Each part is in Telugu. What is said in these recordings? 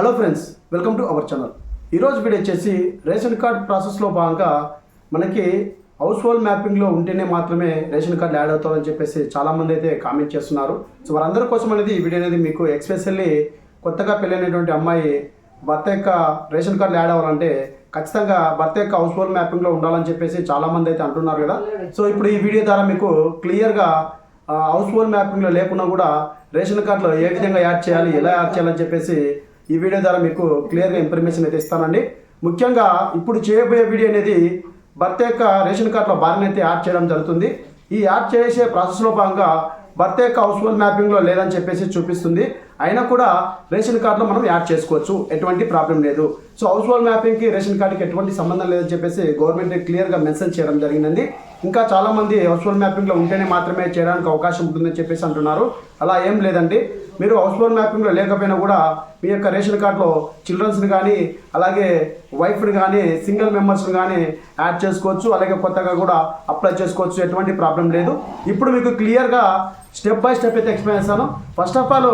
Hello friends welcome to our channel. ఈరోజు వీడియో వచ్చేసి రేషన్ కార్డ్ ప్రాసెస్లో భాగంగా మనకి హౌస్ హోల్డ్ మ్యాపింగ్లో ఉంటేనే మాత్రమే రేషన్ కార్డు యాడ్ అవుతామని చెప్పేసి చాలామంది అయితే కామెంట్ చేస్తున్నారు. సో వారందరి కోసం అనేది ఈ వీడియో అనేది మీకు ఎక్స్పెషల్లీ కొత్తగా పెళ్ళైనటువంటి అమ్మాయి భర్త యొక్క రేషన్ కార్డు యాడ్ అవ్వాలంటే ఖచ్చితంగా భర్త యొక్క హౌస్ హోల్డ్ మ్యాపింగ్లో ఉండాలని చెప్పేసి చాలామంది అయితే అంటున్నారు కదా. సో ఇప్పుడు ఈ వీడియో ద్వారా మీకు క్లియర్గా హౌస్ హోల్డ్ మ్యాపింగ్లో లేకున్నా కూడా రేషన్ కార్డులో ఏ విధంగా యాడ్ చేయాలి ఎలా యాడ్ చేయాలని చెప్పేసి ఈ వీడియో ద్వారా మీకు క్లియర్గా ఇన్ఫర్మేషన్ అయితే ఇస్తానండి. ముఖ్యంగా ఇప్పుడు చేయబోయే వీడియో అనేది భర్త యొక్క రేషన్ కార్డులో భార్యను అయితే యాడ్ చేయడం జరుగుతుంది. ఈ యాడ్ చేసే ప్రాసెస్లో భాగంగా భర్త యొక్క హౌస్ హోల్డ్ మ్యాపింగ్లో లేదని చెప్పేసి చూపిస్తుంది. అయినా కూడా రేషన్ కార్డులో మనం యాడ్ చేసుకోవచ్చు. ఎటువంటి ప్రాబ్లం లేదు. సో హౌస్ హోల్డ్ మ్యాపింగ్కి రేషన్ కార్డుకి ఎటువంటి సంబంధం లేదని చెప్పేసి గవర్నమెంట్ క్లియర్గా మెన్షన్ చేయడం జరిగిందండి. ఇంకా చాలామంది హౌస్ హోల్డ్ మ్యాపింగ్లో ఉంటేనే మాత్రమే చేయడానికి అవకాశం ఉంటుందని చెప్పేసి అంటున్నారు. అలా ఏం లేదండి. మీరు హౌస్ హోల్డ్ మ్యాపింగ్లో లేకపోయినా కూడా మీ యొక్క రేషన్ కార్డులో చిల్డ్రన్స్ని కానీ అలాగే వైఫ్ని కానీ సింగిల్ మెంబర్స్ని కానీ యాడ్ చేసుకోవచ్చు. అలాగే కొత్తగా కూడా అప్లై చేసుకోవచ్చు. ఎటువంటి ప్రాబ్లం లేదు. ఇప్పుడు మీకు క్లియర్గా స్టెప్ బై స్టెప్ అయితే ఎక్స్ప్లెయిన్ చేస్తాను. ఫస్ట్ ఆఫ్ ఆల్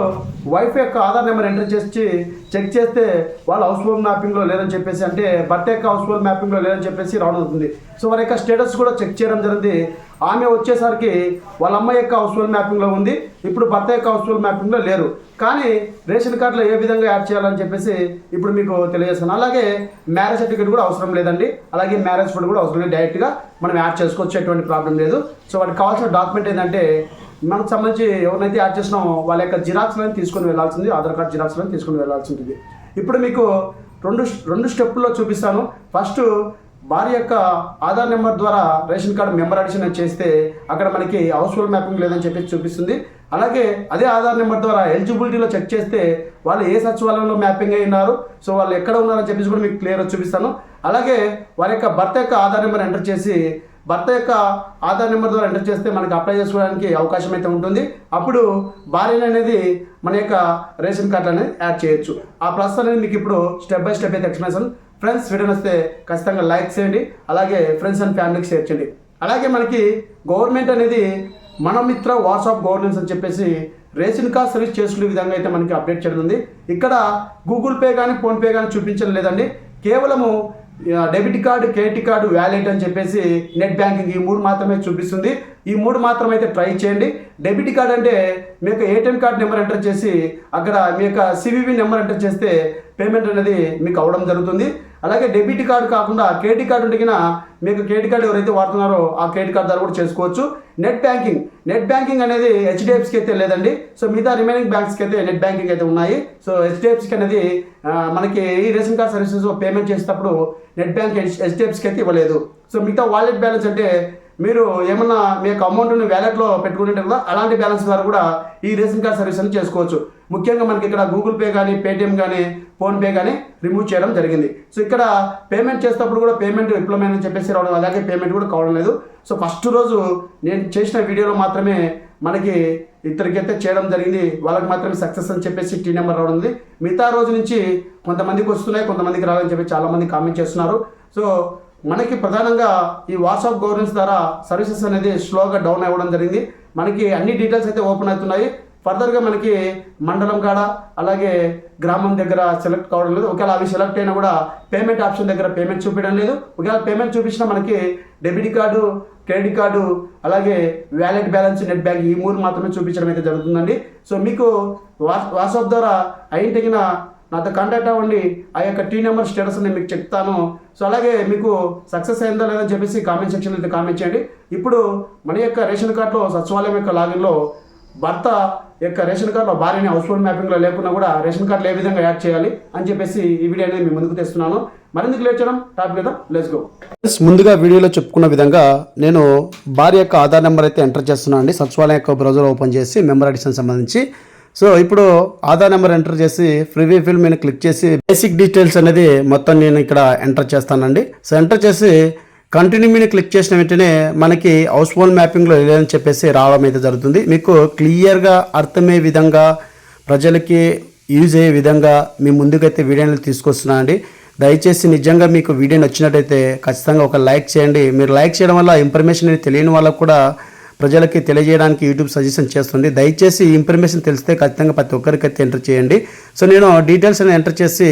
వైఫ్ యొక్క ఆధార్ నెంబర్ ఎంటర్ చేసి చెక్ చేస్తే వాళ్ళు హౌస్ హోల్డ్ మ్యాపింగ్లో లేదని చెప్పేసి అంటే భర్త యొక్క హౌస్ హోల్ మ్యాపింగ్లో లేదని చెప్పేసి రావడం అవుతుంది సో వారి యొక్క స్టేటస్ కూడా చెక్ చేయడం జరిగింది. ఆమె వచ్చేసరికి వాళ్ళ అమ్మాయి యొక్క హౌస్ హోల్డ్ మ్యాపింగ్లో ఉంది. ఇప్పుడు భర్త యొక్క హౌస్ హోల్డ్ మ్యాపింగ్లో లేరు. కానీ రేషన్ కార్డులో ఏ విధంగా యాడ్ చేయాలని చెప్పేసి ఇప్పుడు మీకు తెలియజేస్తాను. అలాగే మ్యారేజ్ సర్టిఫికేట్ కూడా అవసరం లేదండి. అలాగే మ్యారేజ్ ఫోటో కూడా అవసరం లేదు. డైరెక్ట్గా మనం యాడ్ చేసుకోవచ్చు. ఎటువంటి ప్రాబ్లం లేదు. సో వాటికి కావాల్సిన డాక్యుమెంట్ ఏంటంటే మనకు సంబంధించి ఎవరినైతే యాడ్ చేసినామో వాళ్ళ యొక్క జిరాక్స్లను తీసుకొని వెళ్ళాల్సింది ఆధార్ కార్డ్ జిరాక్స్లను తీసుకొని వెళ్ళాల్సి ఉంటుంది ఇప్పుడు మీకు రెండు రెండు స్టెప్పుల్లో చూపిస్తాను. ఫస్ట్ భార్య యొక్క ఆధార్ నెంబర్ ద్వారా రేషన్ కార్డు మెంబర్ అడిషన్ చేస్తే అక్కడ మనకి హౌస్ఫుల్ మ్యాపింగ్ లేదని చెప్పి చూపిస్తుంది. అలాగే అదే ఆధార్ నెంబర్ ద్వారా ఎలిజిబిలిటీలో చెక్ చేస్తే వాళ్ళు ఏ సచివాలయంలో మ్యాపింగ్ అయి ఉన్నారు సో వాళ్ళు ఎక్కడ ఉన్నారని చెప్పేసి కూడా మీకు క్లియర్గా చూపిస్తాను. అలాగే వారి యొక్క భర్త యొక్క ఆధార్ నెంబర్ ఎంటర్ చేసి భర్త యొక్క ఆధార్ నెంబర్ ద్వారా ఎంటర్ చేస్తే మనకి అప్లై చేసుకోవడానికి అవకాశం అయితే ఉంటుంది. అప్పుడు భార్యలు అనేది మన యొక్క రేషన్ కార్డు అనేది యాడ్ చేయొచ్చు. ఆ ప్రాసెస్ అనేది మీకు ఇప్పుడు స్టెప్ బై స్టెప్ అయితే ఎక్స్ప్లెనేషన్ ఫ్రెండ్స్ వీడియో వస్తే ఖచ్చితంగా లైక్ చేయండి. అలాగే ఫ్రెండ్స్ అండ్ ఫ్యామిలీకి షేర్ చేయండి. అలాగే మనకి గవర్నమెంట్ అనేది మన మిత్ర వాట్సాప్ గవర్నెన్స్ అని చెప్పేసి రేషన్ కార్డ్ సర్వీస్ చేసుకునే విధంగా అయితే మనకి అప్డేట్ చేయడం ఉంది. ఇక్కడ గూగుల్ పే కానీ ఫోన్పే కానీ చూపించడం లేదండి. కేవలము debit card credit card wallet అని చెప్పేసి నెట్ బ్యాంకింగ్ ఈ మూడు మాత్రమే చూపిస్తుంది. ఈ మూడు మాత్రం అయితే ట్రై చేయండి. డెబిట్ కార్డ్ అంటే మీ యొక్క ఏటీఎం కార్డు నెంబర్ ఎంటర్ చేసి అక్కడ మీ యొక్క సివివి నెంబర్ ఎంటర్ చేస్తే పేమెంట్ అనేది మీకు అవ్వడం జరుగుతుంది. అలాగే డెబిట్ కార్డు కాకుండా క్రెడిట్ కార్డు ఉంటే మీకు క్రెడిట్ కార్డు ఎవరైతే వాడుతున్నారో ఆ క్రెడిట్ కార్డు ద్వారా కూడా చేసుకోవచ్చు. Net banking. నెట్ బ్యాంకింగ్ అనేది హెచ్డిఎఫ్సికి అయితే లేదండి. సో మిగతా రిమైనింగ్ బ్యాంక్స్కి అయితే నెట్ బ్యాంకింగ్ అయితే ఉన్నాయి. సో హెచ్డిఎఫ్సికి అనేది మనకి ఈ రేషన్ కార్డ్ సర్వీసెస్ పేమెంట్ చేసేటప్పుడు నెట్ బ్యాంక్ హెచ్డిఎఫ్సికి అయితే ఇవ్వలేదు. సో మిగతా వాలెట్ బ్యాలెన్స్ అంటే మీరు ఏమన్నా మీ యొక్క అమౌంట్ని వ్యాలెట్లో పెట్టుకుంటే కదా అలాంటి బ్యాలెన్స్ ద్వారా కూడా ఈ రేషన్ కార్డ్ సర్వీస్ అని చేసుకోవచ్చు. ముఖ్యంగా మనకి ఇక్కడ గూగుల్ పే కానీ పేటిఎం కానీ ఫోన్పే కానీ రిమూవ్ చేయడం జరిగింది. సో ఇక్కడ పేమెంట్ చేసేటప్పుడు కూడా పేమెంట్ విప్లవమైన చెప్పేసి రావడం అలాగే పేమెంట్ కూడా కావడం లేదు. సో ఫస్ట్ రోజు నేను చేసిన వీడియోలో మాత్రమే మనకి ఇద్దరికైతే చేయడం జరిగింది. వాళ్ళకి మాత్రమే సక్సెస్ అని చెప్పేసి టీ నెంబర్ రావడం ఉంది. మిగతా రోజు నుంచి కొంతమందికి వస్తున్నాయి కొంతమందికి రావాలని చెప్పి చాలామంది కామెంట్ చేస్తున్నారు. సో మనకి ప్రధానంగా ఈ వాట్సాప్ గవర్నెన్స్ ద్వారా సర్వీసెస్ అనేది స్లోగా డౌన్ అవ్వడం జరిగింది. మనకి అన్ని డీటెయిల్స్ అయితే ఓపెన్ అవుతున్నాయి. ఫర్దర్గా మనకి మండలం కాడ అలాగే గ్రామం దగ్గర సెలెక్ట్ కావడం లేదు. ఒకవేళ అవి సెలెక్ట్ అయినా కూడా పేమెంట్ ఆప్షన్ దగ్గర పేమెంట్ చూపించడం లేదు. ఒకవేళ పేమెంట్ చూపించినా మనకి డెబిట్ కార్డు క్రెడిట్ కార్డు అలాగే వ్యాలెట్ బ్యాలెన్స్ నెట్ బ్యాంక్ ఈ మూడు మాత్రమే చూపించడం అయితే జరుగుతుందండి. సో మీకు వాట్సాప్ ద్వారా అయిన నాతో కాంటాక్ట్ అవ్వండి. ఆ యొక్క టీ నెంబర్ స్టేటస్ నేను మీకు చెప్తాను. సో అలాగే మీకు సక్సెస్ అయిందా లేదని చెప్పేసి కామెంట్ సెక్షన్లో అయితే కామెంట్ చేయండి. ఇప్పుడు మన యొక్క రేషన్ కార్డులో సచివాలయం యొక్క లాగిన్లో భర్త యొక్క రేషన్ కార్డులో భార్యని హౌస్ హోల్డ్ మ్యాపింగ్లో లేకున్నా కూడా రేషన్ కార్డులు ఏ విధంగా యాడ్ చేయాలి అని చెప్పేసి ఈ వీడియో అనేది మీ ముందుకు తెస్తున్నాను. మరెందుకు లేచడం చేయడం? టాపిక్ లేదా? లెస్ గో ముందుగా వీడియోలో చెప్పుకున్న విధంగా నేను భార్య యొక్క ఆధార్ నెంబర్ అయితే ఎంటర్ చేస్తున్నాను అండి. సచివాలయం యొక్క బ్రౌజర్ ఓపెన్ చేసి మెంబర్ అడిషన్ సంబంధించి. సో ఇప్పుడు ఆధార్ నెంబర్ ఎంటర్ చేసి ఫ్రీ ఫిల్ మీద క్లిక్ చేసి బేసిక్ డీటెయిల్స్ అనేది మొత్తం నేను ఇక్కడ ఎంటర్ చేస్తానండి. సో ఎంటర్ చేసి కంటిన్యూ మీద క్లిక్ చేసిన వెంటనే మనకి హౌస్ హోల్డ్ మ్యాపింగ్లో లేదని చెప్పేసి రావడం అయితే జరుగుతుంది. మీకు క్లియర్గా అర్థమయ్యే విధంగా ప్రజలకి యూజ్ అయ్యే విధంగా మీ ముందుకైతే వీడియోని తీసుకొస్తున్నా అండి. దయచేసి నిజంగా మీకు వీడియో నచ్చినట్టయితే ఖచ్చితంగా ఒక లైక్ చేయండి. మీరు లైక్ చేయడం వల్ల ఇన్ఫర్మేషన్ అనేది తెలియని వాళ్ళకు కూడా ప్రజలకి తెలియజేయడానికి యూట్యూబ్ సజెషన్ చేస్తుంది. దయచేసి ఇన్ఫర్మేషన్ తెలిస్తే ఖచ్చితంగా ప్రతి ఒక్కరికైతే ఎంటర్ చేయండి. సో నేను డీటెయిల్స్ అని ఎంటర్ చేసి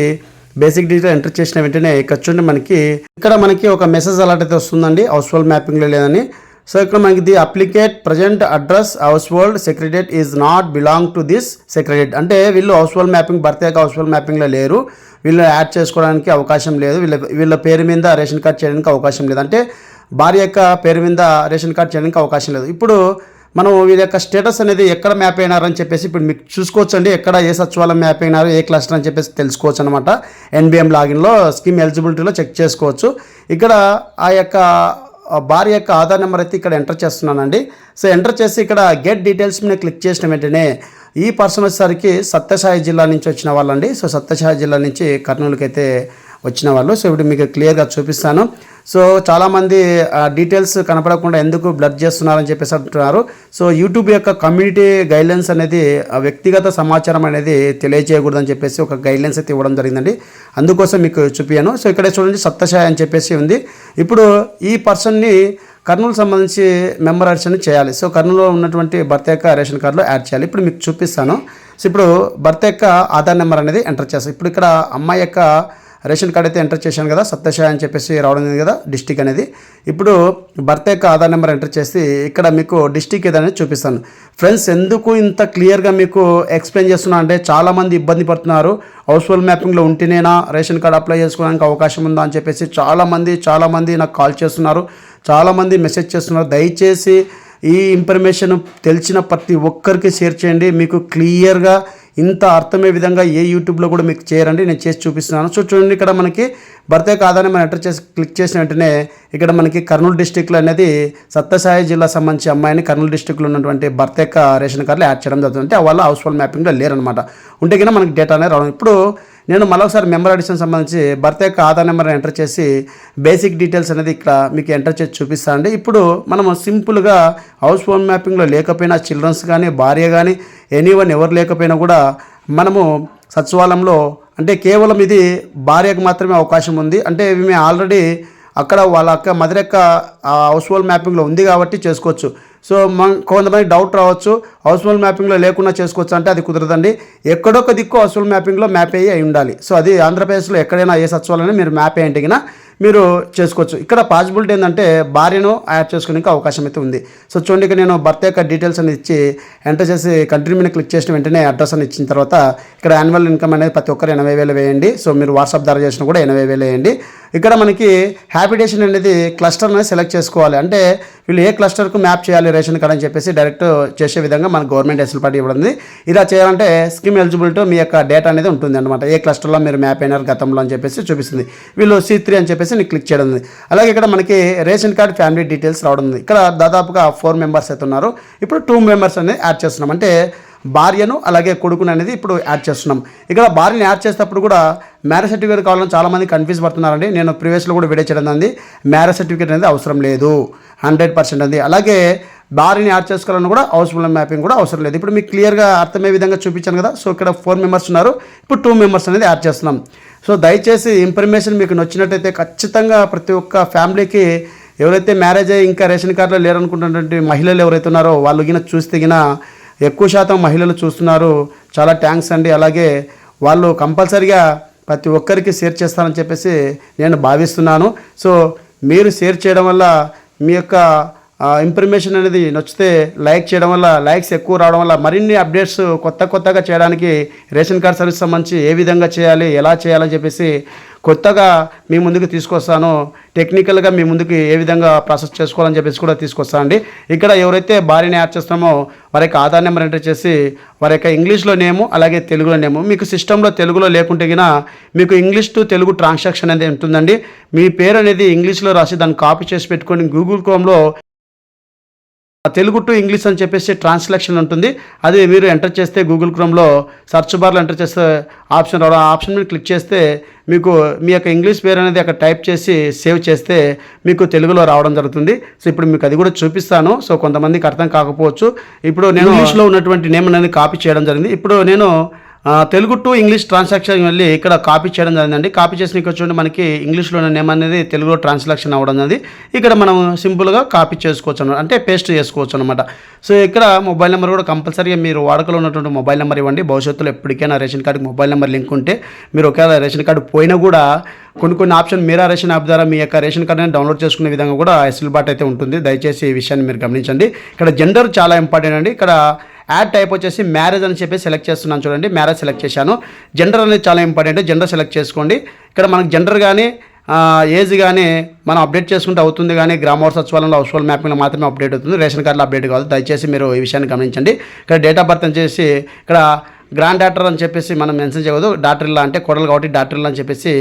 బేసిక్ డీటెయిల్ ఎంటర్ చేసిన వెంటనే ఇక్కడ చూడండి మనకి. ఇక్కడ మనకి ఒక మెసేజ్ అలర్ట్ అయితే వస్తుందండి. హౌస్ హోల్డ్ మ్యాపింగ్లో లేదని. సో ఇక్కడ మనకి the applicant present address house hold secretariat is not belong to this secretariat అంటే వీళ్ళు హౌస్ హోల్డ్ మ్యాపింగ్ ప్రత్యేక హౌస్ హోల్డ్ మ్యాపింగ్లో లేరు. వీళ్ళు యాడ్ చేసుకోవడానికి అవకాశం లేదు. వీళ్ళ వీళ్ళ పేరు మీద రేషన్ కార్డ్ చేయడానికి అవకాశం లేదు. అంటే భార్య యొక్క పేరు మీద రేషన్ కార్డ్ చేయడానికి అవకాశం లేదు. ఇప్పుడు మనం వీళ్ళ యొక్క స్టేటస్ అనేది ఎక్కడ మ్యాప్ అయినారని చెప్పేసి ఇప్పుడు మీకు చూసుకోవచ్చు అండి ఎక్కడ ఏ సచివాలయం మ్యాప్ అయినారు ఏ క్లస్టర్ అని చెప్పేసి తెలుసుకోవచ్చు అనమాట ఎన్బిఎం లాగిన్లో స్కీమ్ ఎలిజిబిలిటీలో చెక్ చేసుకోవచ్చు. ఇక్కడ ఆ యొక్క భార్య యొక్క ఆధార్ నెంబర్ అయితే ఇక్కడ ఎంటర్ చేస్తున్నానండి. సో ఎంటర్ చేసి ఇక్కడ గెట్ డీటెయిల్స్ మీద క్లిక్ చేసిన వెంటనే ఈ పర్సన్ వచ్చేసరికి సత్యసాయి జిల్లా నుంచి వచ్చిన వాళ్ళండి. సో సత్యసాయి జిల్లా నుంచి కర్నూలుకి అయితే వచ్చిన వాళ్ళు. సో ఇప్పుడు మీకు క్లియర్గా చూపిస్తాను. సో చాలామంది డీటెయిల్స్ కనపడకుండా ఎందుకు బ్లడ్ చేస్తున్నారని చెప్పేసి అంటున్నారు. సో యూట్యూబ్ యొక్క కమ్యూనిటీ గైడ్లైన్స్ అనేది ఆ వ్యక్తిగత సమాచారం అనేది తెలియజేయకూడదని చెప్పేసి ఒక గైడ్లైన్స్ అయితే ఇవ్వడం జరిగిందండి. అందుకోసం మీకు చూపించాను సో ఇక్కడ చూడండి సప్తశాయ అని చెప్పేసి ఉంది. ఇప్పుడు ఈ పర్సన్ని కర్నూలు సంబంధించి మెంబర్ అడిషన్ చేయాలి. సో కర్నూలులో ఉన్నటువంటి భర్త యొక్క రేషన్ కార్డులో యాడ్ చేయాలి. ఇప్పుడు మీకు చూపిస్తాను. సో ఇప్పుడు భర్త యొక్క ఆధార్ నెంబర్ అనేది ఎంటర్ చేస్తాను ఇప్పుడు ఇక్కడ అమ్మాయి యొక్క రేషన్ కార్డ్ అయితే ఎంటర్ చేశాను కదా సత్యశాయ అని చెప్పేసి రావడం ఉంది కదా డిస్టిక్ అనేది. ఇప్పుడు భర్త యొక్క ఆధార్ నెంబర్ ఎంటర్ చేసి ఇక్కడ మీకు డిస్టిక్ ఏదనేది చూపిస్తాను. ఫ్రెండ్స్ ఎందుకు ఇంత క్లియర్గా మీకు ఎక్స్ప్లెయిన్ చేస్తున్నా అంటే చాలామంది ఇబ్బంది పడుతున్నారు. హౌస్ హోల్డ్ మ్యాపింగ్లో ఉంటేనేనా రేషన్ కార్డ్ అప్లై చేసుకోవడానికి అవకాశం ఉందా అని చెప్పేసి చాలామంది చాలామంది నాకు కాల్ చేస్తున్నారు. చాలామంది మెసేజ్ చేస్తున్నారు. దయచేసి ఈ ఇన్ఫర్మేషన్ తెలిసిన ప్రతి ఒక్కరికి షేర్ చేయండి. మీకు క్లియర్గా ఇంత అర్థమయ్యే విధంగా ఏ యూట్యూబ్లో కూడా మీకు చేయరండి. నేను చేసి చూపిస్తున్నాను. సో చూడండి ఇక్కడ మనకి భర్తే కాదని మనం ఎంటర్ చేసి క్లిక్ చేసిన వెంటనే ఇక్కడ మనకి కర్నూలు డిస్టిక్లో అనేది సత్యసాయి జిల్లా సంబంధించి అమ్మాయిని కర్నూలు డిస్టిక్లో ఉన్నటువంటి భర్తేక రేషన్ కార్డులో యాడ్ చేయడం జరుగుతుంది. అంటే వాళ్ళ హౌస్ హోల్డ్ మ్యాపింగ్లో లేరనమాట ఉంటే కన్నా మనకి డేటా అనేది రావడం. ఇప్పుడు నేను మరొకసారి మెంబర్ అడిషన్ సంబంధించి భర్త యొక్క ఆధార్ నెంబర్ ఎంటర్ చేసి బేసిక్ డీటెయిల్స్ అనేది ఇక్కడ మీకు ఎంటర్ చేసి చూపిస్తాను అండి. ఇప్పుడు మనం సింపుల్గా హౌస్ హోమ్ మ్యాపింగ్లో లేకపోయినా చిల్డ్రన్స్ కానీ భార్య కానీ ఎనీవన్ ఎవరు లేకపోయినా కూడా మనము సచివాలయంలో అంటే కేవలం ఇది భార్యకు మాత్రమే అవకాశం ఉంది. అంటే మేము ఆల్రెడీ అక్కడ వాళ్ళ అక్క మదర్ యొక్క హౌస్ హోల్డ్ మ్యాపింగ్లో ఉంది కాబట్టి చేసుకోవచ్చు. సో మన కొంతమంది డౌట్ రావచ్చు. హౌస్ హోల్డ్ మ్యాపింగ్లో లేకుండా చేసుకోవచ్చు అంటే అది కుదరదండి. ఎక్కడొక్క దిక్కు హౌస్ హోల్డ్ మ్యాపింగ్లో మ్యాప్ అయ్యి అయి ఉండాలి. సో అది ఆంధ్రప్రదేశ్లో ఎక్కడైనా ఏ సచివాలయం మీరు మ్యాప్ అయ్యింటిగినా మీరు చేసుకోవచ్చు. ఇక్కడ పాసిబిలిటీ ఏంటంటే భార్యను యాడ్ చేసుకోవడానికి అవకాశం అయితే ఉంది. సో చూడండి ఇక నేను భర్త యొక్క డీటెయిల్స్ అని ఇచ్చి ఎంటర్ చేసి కంట్రీ మీద క్లిక్ చేసిన వెంటనే అడ్రస్ అని ఇచ్చిన తర్వాత ఇక్కడ యాన్యువల్ ఇన్కమ్ అనేది ప్రతి ఒక్కరు ఎనభై వేలు వేయండి. సో మీరు వాట్సాప్ ద్వారా చేసినా కూడా ఎనభై వేలు వేయండి. ఇక్కడ మనకి హ్యాబిటేషన్ అనేది క్లస్టర్ అనేది సెలెక్ట్ చేసుకోవాలి. అంటే వీళ్ళు ఏ క్లస్టర్కు మ్యాప్ చేయాలి రేషన్ కార్డ్ అని చెప్పేసి డైరెక్ట్ చేసే విధంగా మన గవర్నమెంట్ ఎస్ఎల్పాటి ఇవ్వడం ఇలా చేయాలంటే స్కీమ్ ఎలిజిబిలిటీ మీ యొక్క డేటా అనేది ఉంటుంది అనమాట ఏ క్లస్టర్లో మీరు మ్యాప్ అయినారు గతంలో అని చెప్పేసి చూపిస్తుంది. వీళ్ళు సి త్రీ అని చెప్పేసి నీకు క్లిక్ చేయడం ఉంది. అలాగే ఇక్కడ మనకి రేషన్ కార్డ్ ఫ్యామిలీ డీటెయిల్స్ రావడం ఉంది. ఇక్కడ దాదాపుగా ఫోర్ మెంబర్స్ అయితే ఉన్నారు. ఇప్పుడు టూ మెంబర్స్ అనేది యాడ్ చేస్తున్నాం. అంటే భార్యను అలాగే కొడుకును అనేది ఇప్పుడు యాడ్ చేస్తున్నాం. ఇక్కడ భార్యను యాడ్ చేసేటప్పుడు కూడా మ్యారేజ్ సర్టిఫికేట్ కావాలని చాలామంది కన్ఫ్యూజ్ పడుతున్నారండి. నేను ప్రీవియస్లో కూడా వీడియో చేయడం అంది మ్యారేజ్ సర్టిఫికేట్ అనేది అవసరం లేదు. హండ్రెడ్ పర్సెంట్ అంది అలాగే భార్యని యాడ్ చేసుకోవాలని కూడా హౌస్ఫుల్ మ్యాపింగ్ కూడా అవసరం లేదు. ఇప్పుడు మీకు క్లియర్గా అర్థమయ్యే విధంగా చూపించాను కదా. సో ఇక్కడ ఫోర్ మెంబర్స్ ఉన్నారు. ఇప్పుడు టూ మెంబర్స్ అనేది యాడ్ చేస్తున్నాం. సో దయచేసి ఇన్ఫర్మేషన్ మీకు నచ్చినట్టయితే ఖచ్చితంగా ప్రతి ఒక్క ఫ్యామిలీకి ఎవరైతే మ్యారేజ్ అయ్యి ఇంకా రేషన్ కార్డులో లేరనుకుంటున్నటువంటి మహిళలు ఎవరైతే ఉన్నారో వాళ్ళు గిన చూస్తే గిన ఎక్కువ శాతం మహిళలు చూస్తున్నారు. చాలా థ్యాంక్స్ అండి. అలాగే వాళ్ళు కంపల్సరిగా ప్రతి ఒక్కరికి షేర్ చేస్తారని చెప్పేసి నేను భావిస్తున్నాను. సో మీరు షేర్ చేయడం వల్ల మీ యొక్క ఇన్ఫర్మేషన్ అనేది నచ్చితే లైక్ చేయడం వల్ల లైక్స్ ఎక్కువ రావడం వల్ల మరిన్ని అప్డేట్స్ కొత్త కొత్తగా చేయడానికి రేషన్ కార్డ్ సర్వీస్ సంబంధించి ఏ విధంగా చేయాలి ఎలా చేయాలని చెప్పేసి కొత్తగా మీ ముందుకు తీసుకొస్తాను. టెక్నికల్గా మీ ముందుకు ఏ విధంగా ప్రాసెస్ చేసుకోవాలని చెప్పేసి కూడా తీసుకొస్తానండి ఇక్కడ ఎవరైతే భార్యని యాడ్ చేస్తామో వారి యొక్క ఆధార్ నెంబర్ ఎంటర్ చేసి వారి యొక్క ఇంగ్లీష్లో నేము అలాగే తెలుగులో నేము. మీకు సిస్టంలో తెలుగులో లేకుంటే గిన మీకు ఇంగ్లీష్ టు తెలుగు ట్రాన్సాక్షన్ అనేది ఉంటుందండి. మీ పేరు అనేది ఇంగ్లీష్లో రాసి దాన్ని కాపీ చేసి పెట్టుకొని గూగుల్ క్రోమ్లో తెలుగు టు ఇంగ్లీష్ అని చెప్పేసి ట్రాన్స్లేషన్ ఉంటుంది. అది మీరు ఎంటర్ చేస్తే గూగుల్ క్రోమ్లో సర్చ్ బార్లో ఎంటర్ చేస్తే ఆప్షన్ రావడం. ఆ ఆప్షన్ మీద క్లిక్ చేస్తే మీకు మీ యొక్క ఇంగ్లీష్ పేరు అనేది అక్కడ టైప్ చేసి సేవ్ చేస్తే మీకు తెలుగులో రావడం జరుగుతుంది. సో ఇప్పుడు మీకు అది కూడా చూపిస్తాను. సో కొంతమందికి అర్థం కాకపోవచ్చు. ఇప్పుడు నేను ఇంగ్లీష్లో ఉన్నటువంటి నేమ్ అనేది కాపీ చేయడం జరిగింది. ఇప్పుడు నేను తెలుగు టు ఇంగ్లీష్ ట్రాన్సాక్షన్ వెళ్ళి ఇక్కడ కాపీ చేయడం జరిగిందండి. కాపీ చేసిన చూడండి మనకి ఇంగ్లీష్లో నేమ్ అనేది తెలుగులో ట్రాన్స్లేషన్ అవ్వడం జరిగింది. ఇక్కడ మనం సింపుల్గా కాపీ చేసుకోవచ్చు అనమాట అంటే పేస్ట్ చేసుకోవచ్చు అనమాట సో ఇక్కడ మొబైల్ నెంబర్ కూడా కంపల్సరీగా మీరు వాడుకలో ఉన్నటువంటి మొబైల్ నెంబర్ ఇవ్వండి. భవిష్యత్తులో ఎప్పటికైనా రేషన్ కార్డుకి మొబైల్ నెంబర్ లింక్ ఉంటే మీరు ఒకవేళ రేషన్ కార్డు పోయినా కూడా కొన్ని కొన్ని ఆప్షన్ మీరా రేషన్ యాప్ ద్వారా మీ యొక్క రేషన్ కార్డుని డౌన్లోడ్ చేసుకునే విధంగా కూడా వెసులుబాటు అయితే ఉంటుంది. దయచేసి ఈ విషయాన్ని మీరు గమనించండి. ఇక్కడ జెండర్ చాలా ఇంపార్టెంట్ అండి. ఇక్కడ యాడ్ టైప్ వచ్చేసి మ్యారేజ్ అని చెప్పి సెలెక్ట్ చేస్తున్నాను చూడండి మ్యారేజ్ సెలెక్ట్ చేశాను. జెండర్ అనేది చాలా ఇంపార్టెంట్ జెండర్ సెలెక్ట్ చేసుకోండి. ఇక్కడ మనకు జెండర్ కానీ ఏజ్ కానీ మనం అప్డేట్ చేసుకుంటే అవుతుంది కానీ గ్రామ సచివాలయంలో హౌస్ హోల్డ్ మ్యాపింగ్లో మాత్రమే అప్డేట్ అవుతుంది. రేషన్ కార్డులో అప్డేట్ కాదు దయచేసి మీరు ఈ విషయాన్ని గమనించండి. ఇక్కడ డేట్ ఆఫ్ బర్త్ చేసి ఇక్కడ గ్రాండ్ డాక్టర్ అని చెప్పేసి మనం మెన్షన్ చేయకూడదు. డాక్టర్ ఇలా అంటే కొడలు కాబట్టి డాక్టర్ ఇలా అని చెప్పేసి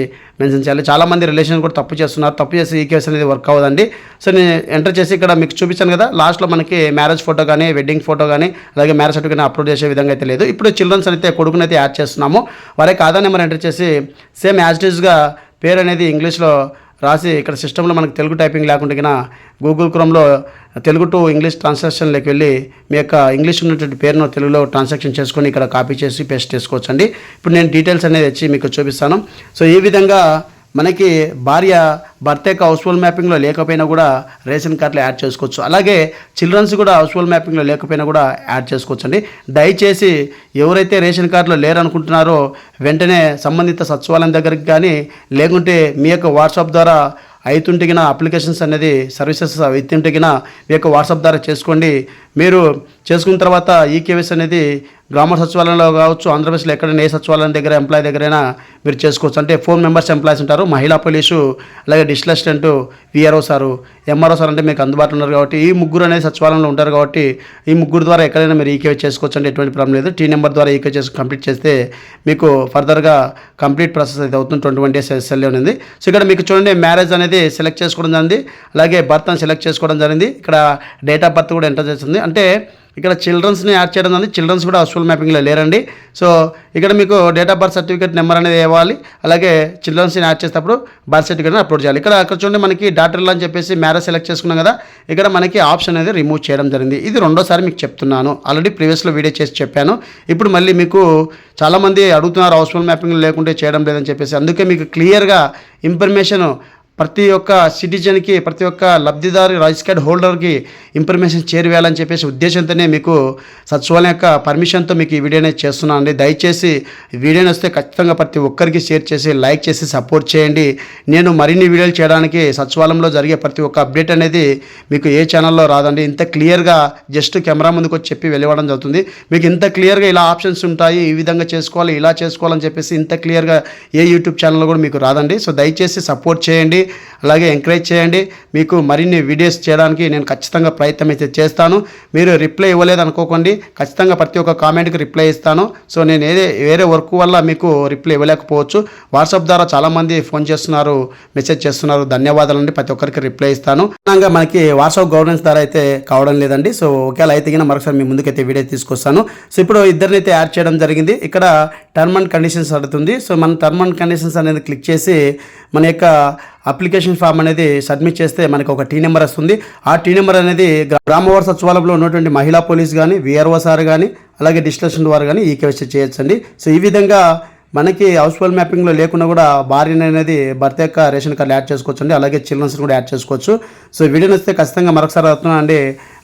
మెన్షన్ చేయాలి. చాలామంది రిలేషన్ కూడా తప్పు చేస్తున్నారు. తప్పు చేసి ఈ కేసు అనేది వర్క్ అవ్వదండి. సో నేను ఎంటర్ చేసి ఇక్కడ మీకు చూపించాను కదా లాస్ట్లో మనకి మ్యారేజ్ ఫోటో కానీ వెడ్డింగ్ ఫోటో కానీ అలాగే మ్యారేజ్ సర్టిఫికేట్ అప్లోడ్ చేసే విధంగా అయితే లేదు. ఇప్పుడు చిల్డ్రన్స్ అయితే కొడుకుని అయితే యాడ్ చేస్తున్నాము. వారికి ఆధార్ నెంబర్ ఎంటర్ చేసి సేమ్ యాజ్ డీజ్గా పేరు అనేది ఇంగ్లీష్లో రాసి ఇక్కడ సిస్టంలో మనకు తెలుగు టైపింగ్ లేకుండా గూగుల్ క్రోమ్లో తెలుగు టు ఇంగ్లీష్ ట్రాన్సాక్షన్లోకి వెళ్ళి మీ యొక్క ఇంగ్లీష్ ఉన్నటువంటి పేరును తెలుగులో ట్రాన్సాక్షన్ చేసుకొని ఇక్కడ కాపీ చేసి పేస్ట్ చేసుకోవచ్చండి. ఇప్పుడు నేను డీటెయిల్స్ అనేది వచ్చి మీకు చూపిస్తాను. సో ఈ విధంగా మనకి భార్య భర్త యొక్క హౌస్ఫుల్ మ్యాపింగ్లో లేకపోయినా కూడా రేషన్ కార్డులో యాడ్ చేసుకోవచ్చు. అలాగే చిల్డ్రన్స్ కూడా హౌస్ఫుల్ మ్యాపింగ్లో లేకపోయినా కూడా యాడ్ చేసుకోవచ్చు అండి దయచేసి ఎవరైతే రేషన్ కార్డులో లేరనుకుంటున్నారో వెంటనే సంబంధిత సచివాలయం దగ్గరికి కానీ లేకుంటే మీ యొక్క వాట్సాప్ ద్వారా అయితుంటిగిన అప్లికేషన్స్ అనేది సర్వీసెస్ అయితుంటిగిన మీ యొక్క వాట్సాప్ ద్వారా చేసుకోండి. మీరు చేసుకున్న తర్వాత ఈ అనేది గ్రామ సచివాలయంలో కావచ్చు ఆంధ్రప్రదేశ్లో ఎక్కడైనా ఏ సచివాలయం దగ్గర ఎంప్లాయీ దగ్గరైనా మీరు చేసుకోవచ్చు. అంటే ఫోర్ మెంబర్స్ ఎంప్లాయీస్ ఉంటారు. మహిళా పోలీసు అలాగే distil assistant VRO sir MRO sir అంటే మీకు అందుబాటులో ఉన్నారు కాబట్టి ఈ ముగ్గురు అనేది సచివాలయంలో ఉంటారు కాబట్టి ఈ ముగ్గురు ద్వారా ఎక్కడైనా మీరు ఈకేవీ చేసుకోవచ్చు అంటే ఎటువంటి ప్రాబ్లం లేదు. టీ నెంబర్ ద్వారా ఈకే చేసి కంప్లీట్ చేస్తే మీకు ఫర్దర్గా కంప్లీట్ ప్రాసెస్ అయితే అవుతుంది. ట్వంటీ వన్ డేస్ ఎస్ఎల్ఏ ఉంది సో ఇక్కడ మీకు చూడండి మ్యారేజ్ అనేది సెలెక్ట్ చేసుకోవడం జరిగింది. అలాగే బర్త్ అని సెలెక్ట్ చేసుకోవడం జరిగింది. ఇక్కడ డేట్ ఆఫ్ బర్త్ కూడా ఎంటర్ చేస్తుంది. అంటే ఇక్కడ చిల్డ్రన్స్ని యాడ్ చేయడం అనేది చిల్డ్రన్స్ కూడా అసూల్ మ్యాపింగ్లో లేరండి. సో ఇక్కడ మీకు date of birth certificate number అనేది ఇవ్వాలి. అలాగే చిల్డ్రన్స్ని యాడ్ చేసేటప్పుడు బర్త్ సర్టిఫికేట్ని అప్లోడ్ చేయాలి. ఇక్కడ అక్కడ చూడండి మనకి డాక్టర్లు అని చెప్పేసి మ్యారేజ్ సెలెక్ట్ చేసుకున్నాం కదా. ఇక్కడ మనకి ఆప్షన్ అనేది రిమూవ్ చేయడం జరిగింది. ఇది రెండోసారి మీకు చెప్తున్నాను. ఆల్రెడీ ప్రీవియస్లో వీడియో చేసి చెప్పాను. ఇప్పుడు మళ్ళీ మీకు చాలామంది అడుగుతున్నారు oh, హౌస్ఫుల్ మ్యాపింగ్ లేకుంటే చేయడం లేదని చెప్పేసి. అందుకే మీకు క్లియర్గా ఇన్ఫర్మేషన్ ప్రతి ఒక్క సిటిజన్కి ప్రతి ఒక్క లబ్ధిదారు రైస్ కార్డ్ హోల్డర్కి ఇన్ఫర్మేషన్ చేరువేయాలని చెప్పేసి ఉద్దేశంతోనే మీకు సచివాలయం యొక్క పర్మిషన్తో మీకు ఈ వీడియోని చేస్తున్నాను అండి దయచేసి వీడియోని వస్తే ఖచ్చితంగా ప్రతి ఒక్కరికి షేర్ చేసి లైక్ చేసి సపోర్ట్ చేయండి. నేను మరిన్ని వీడియోలు చేయడానికి సచివాలయంలో జరిగే ప్రతి ఒక్క అప్డేట్ అనేది మీకు ఏ ఛానల్లో రాదండి. ఇంత క్లియర్గా జస్ట్ కెమెరా ముందుకు వచ్చి చెప్పి వెళ్ళివ్వడం జరుగుతుంది. మీకు ఇంత క్లియర్గా ఇలా ఆప్షన్స్ ఉంటాయి ఈ విధంగా చేసుకోవాలి ఇలా చేసుకోవాలని చెప్పేసి ఇంత క్లియర్గా ఏ యూట్యూబ్ ఛానల్లో కూడా మీకు రాదండి. సో దయచేసి సపోర్ట్ చేయండి. అలాగే ఎంకరేజ్ చేయండి. మీకు మరిన్ని వీడియోస్ చేయడానికి నేను ఖచ్చితంగా ప్రయత్నం అయితే చేస్తాను. మీరు రిప్లై ఇవ్వలేదు అనుకోకండి. ఖచ్చితంగా ప్రతి ఒక్క కామెంట్కి రిప్లై ఇస్తాను. సో నేను ఏదే వేరే వర్క్ వల్ల మీకు రిప్లై ఇవ్వలేకపోవచ్చు. వాట్సాప్ ద్వారా చాలామంది ఫోన్ చేస్తున్నారు మెసేజ్ చేస్తున్నారు. ధన్యవాదాలండి ప్రతి ఒక్కరికి రిప్లై ఇస్తాను. ఖచ్చితంగా మనకి వాట్సాప్ గవర్నెన్స్ ద్వారా అయితే కావడం లేదండి. సో ఒకవేళ అయితే కింద మరొకసారి మీ ముందుకైతే వీడియో తీసుకొస్తాను. సో ఇప్పుడు ఇద్దరిని అయితే యాడ్ చేయడం జరిగింది. ఇక్కడ టర్మ్ అండ్ కండిషన్స్ అడుగుతుంది. సో మన టర్మ్ అండ్ కండిషన్స్ అనేది క్లిక్ చేసి మన యొక్క అప్లికేషన్ ఫామ్ అనేది సబ్మిట్ చేస్తే మనకి ఒక టీ నెంబర్ వస్తుంది. ఆ టీ నెంబర్ అనేది గ్రామవార సచివాలయంలో ఉన్నటువంటి మహిళా పోలీస్ కానీ విఆర్ఓ సార్ కానీ అలాగే డిస్టిలేషన్ ద్వారా కానీ ఈ కేసు చేయొచ్చండి. సో ఈ విధంగా మనకి హౌస్ఫుల్ మ్యాపింగ్లో లేకుండా కూడా భార్యని అనేది భర్త యొక్క రేషన్ కార్డు యాడ్ చేసుకోవచ్చు అండి అలాగే చిల్డ్రన్స్ కూడా యాడ్ చేసుకోవచ్చు. సో వీడియో నచ్చితే ఖచ్చితంగా మరొకసారి అవుతున్నా అండి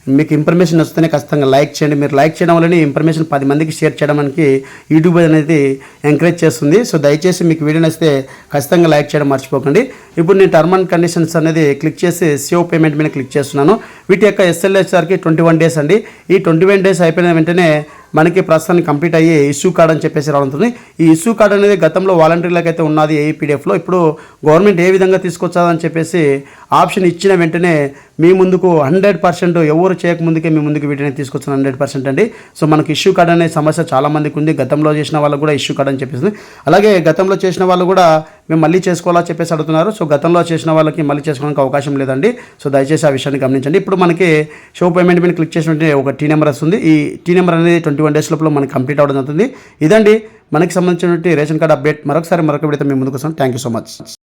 మీకు ఇన్ఫర్మేషన్ వస్తేనే ఖచ్చితంగా లైక్ చేయండి. మీరు లైక్ చేయడం వల్లనే ఇన్ఫర్మేషన్ పది మందికి షేర్ చేయడానికి యూట్యూబ్ అనేది ఎంకరేజ్ చేస్తుంది. సో దయచేసి మీకు వీడియో నచ్చితే ఖచ్చితంగా లైక్ చేయడం మర్చిపోకండి. ఇప్పుడు నేను టర్మ్ అండ్ కండిషన్స్ అనేది క్లిక్ చేసి సేవ్ పేమెంట్ మీద క్లిక్ చేస్తున్నాను. వీటి యొక్క ఎస్ఎల్ఎస్ఆర్కి ట్వంటీ వన్ డేస్ అండి. ఈ ట్వంటీ వన్ డేస్ అయిపోయిన వెంటనే మనకి ప్రస్తుతానికి కంప్లీట్ అయ్యే ఇష్యూ కార్డ్ అని చెప్పేసి రావడంతో ఈ ఇష్యూ కార్డ్ అనేది గతంలో వాలంటీర్లకు అయితే ఉన్నది ఏఈపీడిఎఫ్లో ఇప్పుడు గవర్నమెంట్ ఏ విధంగా తీసుకొచ్చాదని చెప్పేసి ఆప్షన్ ఇచ్చిన వెంటనే మీ ముందుకు హండ్రెడ్ పర్సెంట్ ఎవరు చేయకముందుకే మీ ముందుకు వీటిని తీసుకొచ్చిన హండ్రెడ్ పర్సెంట్ అండి. సో మనకి ఇష్యూ కార్డ్ అనే సమస్య చాలామందికి ఉంది. గతంలో చేసిన వాళ్ళకు కూడా ఇష్యూ కార్డ్ అని చెప్పేసి అలాగే గతంలో చేసిన వాళ్ళు కూడా మేము మళ్ళీ చేసుకోవాలా చెప్పేసి అడుగుతున్నారు. సో గతంలో చేసిన వాళ్ళకి మళ్ళీ చేసుకోవడానికి అవకాశం లేదండి. సో దయచేసి ఆ విషయాన్ని గమనించండి. ఇప్పుడు మనకి షో పేమెంట్ మీద క్లిక్ చేసినట్టు ఒక టీ నెంబర్ వస్తుంది. ఈ టీ నెంబర్ అనేది ట్వంటీ వన్ డేస్ లోపల మనకి కంప్లీట్ అవ్వడం జరుగుతుంది. ఇదండి. మనకి సంబంధించినటువంటి రేషన్ కార్డ్ అప్డేట్. మరొకసారి మరొక విడత మీ ముందుకు వస్తాం. Thank you so much